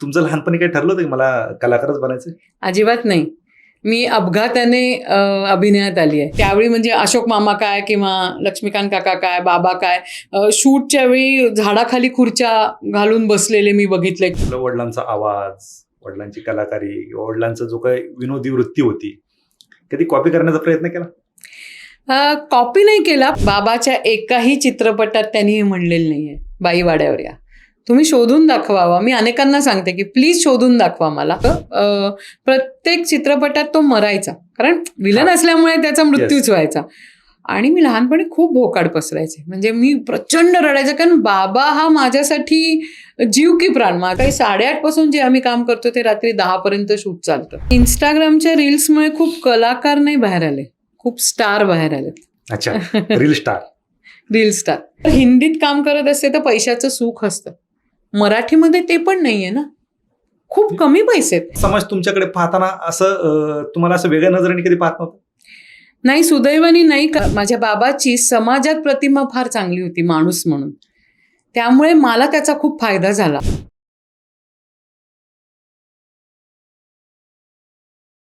तुमचं लहानपणी काही ठरलं होतं की मला कलाकारच बनायचं अजिबात नाही. मी अपघाताने अभिनयात आली आहे. त्यावेळी म्हणजे अशोक मामा काय किंवा लक्ष्मीकांत काका काय बाबा काय शूटच्या वेळी झाडाखाली खुर्च्या घालून बसलेले मी बघितले. वडिलांचा आवाज वडिलांची कलाकारी वडिलांचा जो काही विनोदी वृत्ती होती कधी कॉपी करण्याचा प्रयत्न केला? कॉपी नाही केला. बाबाच्या एकाही चित्रपटात त्यांनी हे म्हणलेलं नाहीये. बाई वाड्यावर या. तुम्ही शोधून दाखवावा. मी अनेकांना सांगते की प्लीज शोधून दाखवा मला. प्रत्येक चित्रपटात तो मरायचा. कारण विलन. असल्यामुळे त्याचा मृत्यूच व्हायचा. आणि मी लहानपणी खूप भोकाड पसरायचे. म्हणजे मी प्रचंड रडायचे. कारण बाबा हा माझ्यासाठी जीव की प्राण. मा काही साडेआठपासून जे आम्ही काम करतो ते रात्री दहा पर्यंत शूट चालतं. इंस्टाग्रामच्या रील्समुळे खूप कलाकार नाही बाहेर आले. खूप स्टार बाहेर आले अच्छा. रील स्टार रील स्टार हिंदीत काम करत असते तर पैशाचं सुख असतं. मराठीमध्ये ते पण नाहीये ना? खूप कमी पैसे आहेत. समाज तुमच्याकडे पाहताना असं तुम्हाला असं वेगळ्या नजरेने कधी पाहत नव्हतं? नाही सुदैवानी नाही. का माझ्या बाबाची समाजात प्रतिमा फार चांगली होती माणूस म्हणून. त्यामुळे मला त्याचा खूप फायदा झाला.